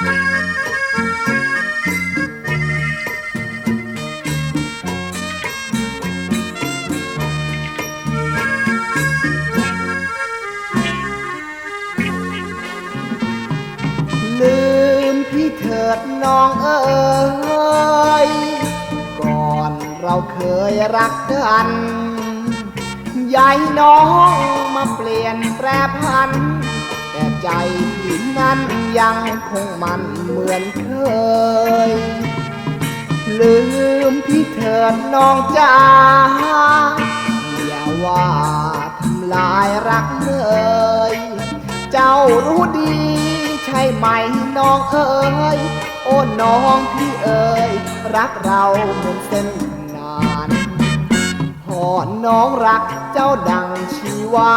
ลืมพี่เถิดน้องเอ๋ยก่อนเราเคยรักกันยายน้องมาเปลี่ยนแปรพันแต่ใจ นั้นยังคงมันเหมือนเคย ลืมพี่เถิดน้องจ้าอย่าว่าทำลายรักเลยเจ้ารู้ดี ใช่ไหมน้องเอ๋ยโอ้น้องพี่เอ๋ยรักเราเหมือนเส้นนานพอน้องรักเจ้าดังชีวา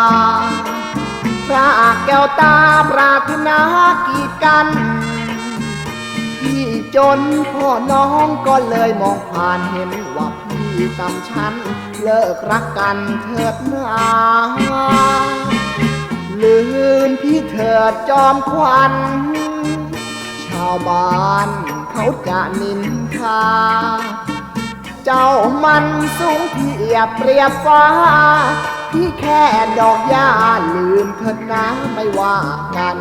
พระแก้วตาปราถนากีดกันพี่จนพ่อน้องก็เลยมองผ่านเห็นว่าพี่ต่ำฉันเลิกรักกันเถิดนาลืมพี่เถิดจอมควันชาวบ้านเขาจะนินทาเจ้ามันสูงเทียบเปรียบฟ้า พี่แค่ดอกหญ้าลืมเถิดนะไม่ว่ากัน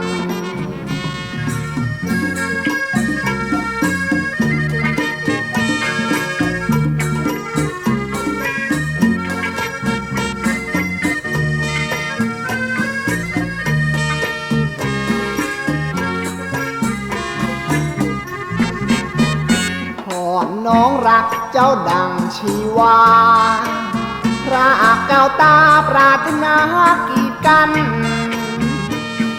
พอน้องรักเจ้าดังชีวาาวตาปราถนากีดกัน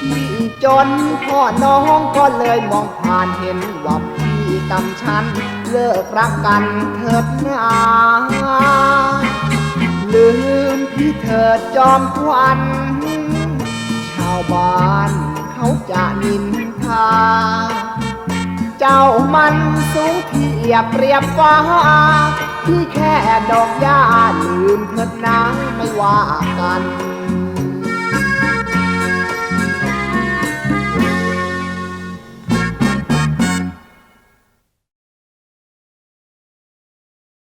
พี่จนพ่อน้องก็เลยมองผ่านเห็นว่าพี่ตำฉัน เลิกรักกันเถิดนาลืมพี่เถิดจอมควันชาวบ้านเขาจะนินทา เจ้ามันสูงเทียบเปรียบฟ้าพี่แค่ดอกหญ้าลืมเถิดนะ ว่ากัน